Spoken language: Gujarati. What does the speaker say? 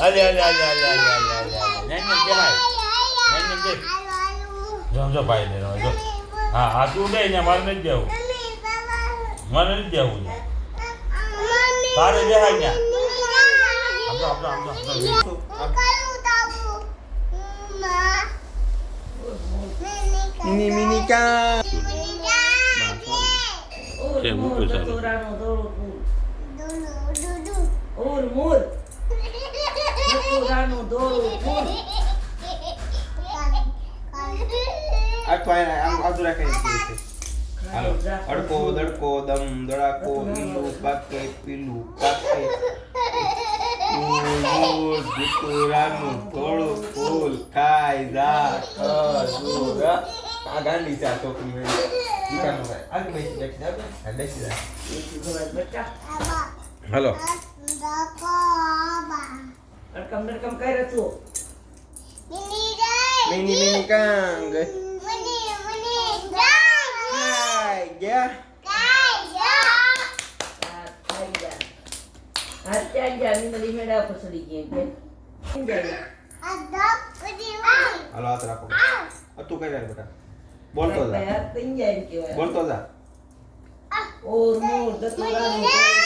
અલે અલે અલે અલે અલે અલે અલે નહીં નહીં જહાય નેન નહીં જો જો ભાઈ ને જો. હા હા તું દે ને મારે નથી જવું. મારે નથી જવું તારે જહાય ને આપજો આપજો આપજો આપજો મિની મિની કા. કેમ મૂકું ચાલુ? ઓર મોર. નટુરાનું દોરું ફૂલ આને આમ રાખીને કહે છે. હાલો અડકો દડકો દમ દડાકો લીલું પાકે પીલું પાકે મૂળ ભૂતુરાનું થોડું ફૂલ ખાય જા ખજૂર આ ગાંડી છે છોકરી મેં દીકાનો ભાઈ આગળ બેસી બેસી જાવ બેસી જા. બેટા. હાલો. અડકમ ડડકમ કર્યો તું મિની મિની કાંગ હાય ગયા આ ખાઈ જા આ ત્યાં જા નિમલી મેળા પસડી ગઈ કે જાય હાલો હાથ રાખો આ તું કઈ જા બેટા બોલતો જા આ તિંજાઈ કહેવાય બોલતો જા ઓર મોર નટુરાનું દોરું